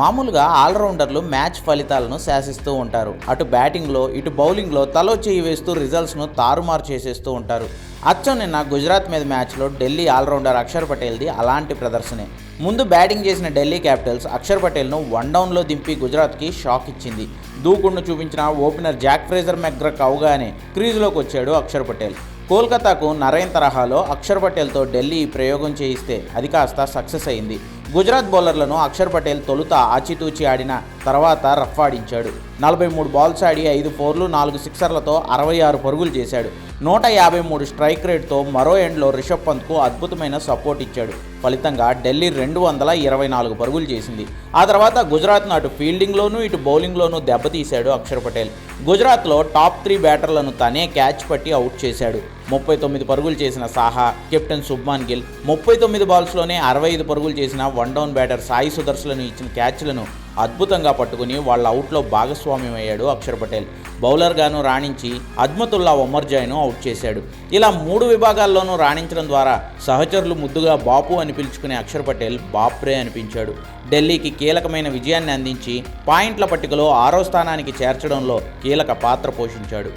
మామూలుగా ఆల్రౌండర్లు మ్యాచ్ ఫలితాలను శాసిస్తూ ఉంటారు. అటు బ్యాటింగ్లో ఇటు బౌలింగ్లో తలో చేయి వేస్తూ రిజల్ట్స్ను తారుమారు చేసేస్తూ ఉంటారు. అచ్చం నిన్న గుజరాత్ మీద మ్యాచ్లో ఢిల్లీ ఆల్రౌండర్ అక్షర్ పటేల్ది అలాంటి ప్రదర్శనే. ముందు బ్యాటింగ్ చేసిన ఢిల్లీ క్యాపిటల్స్ అక్షర్ పటేల్ను వన్ డౌన్లో దింపి గుజరాత్కి షాక్ ఇచ్చింది. దూకుండు చూపించిన ఓపెనర్ జాక్ ఫ్రేజర్ మెగ్రక్ అవగానే క్రీజులోకి వచ్చాడు అక్షర్ పటేల్. కోల్కతాకు నరైన్ తరహాలో అక్షర్ పటేల్తో ఢిల్లీ ప్రయోగం చేయిస్తే అది కాస్త సక్సెస్ అయింది. గుజరాత్ బౌలర్లను అక్షర్ పటేల్ తొలుత ఆచితూచి ఆడిన తర్వాత రఫ్ ఆడించాడు నలభై మూడు బాల్స్ ఆడి ఐదు ఫోర్లు నాలుగు సిక్సర్లతో అరవై ఆరు పరుగులు చేశాడు. నూట యాభై మూడు స్ట్రైక్ రేట్తో మరో ఎండ్లో రిషబ్ పంత్కు అద్భుతమైన సపోర్ట్ ఇచ్చాడు. ఫలితంగా ఢిల్లీ రెండు వందల ఇరవై నాలుగు పరుగులు చేసింది. ఆ తర్వాత గుజరాత్ను అటు ఫీల్డింగ్లోనూ ఇటు బౌలింగ్లోనూ దెబ్బతీశాడు అక్షర్ పటేల్. గుజరాత్లో టాప్ త్రీ బ్యాటర్లను తనే క్యాచ్ పట్టి అవుట్ చేశాడు. ముప్పై తొమ్మిది పరుగులు చేసిన సాహా కెప్టెన్ శుభ్మాన్ గిల్ ముప్పై తొమ్మిది బాల్స్లోనే అరవై ఐదు పరుగులు చేసిన వన్ డౌన్ బ్యాటర్ సాయి సుదర్శలను ఇచ్చిన క్యాచ్లను అద్భుతంగా పట్టుకుని వాళ్ళ అవుట్లో భాగస్వామ్యం అయ్యాడు అక్షర్ పటేల్. బౌలర్గాను రాణించి అద్మతుల్లా ఒమర్జాయ్ను అవుట్ చేశాడు. ఇలా మూడు విభాగాల్లోనూ రాణించడం ద్వారా సహచరులు ముద్దుగా బాపు అని పిలుచుకునే అక్షర్ పటేల్ బాప్రే అనిపించాడు. ఢిల్లీకి కీలకమైన విజయాన్ని అందించి పాయింట్ల పట్టికలో ఆరో స్థానానికి చేర్చడంలో కీలక పాత్ర పోషించాడు.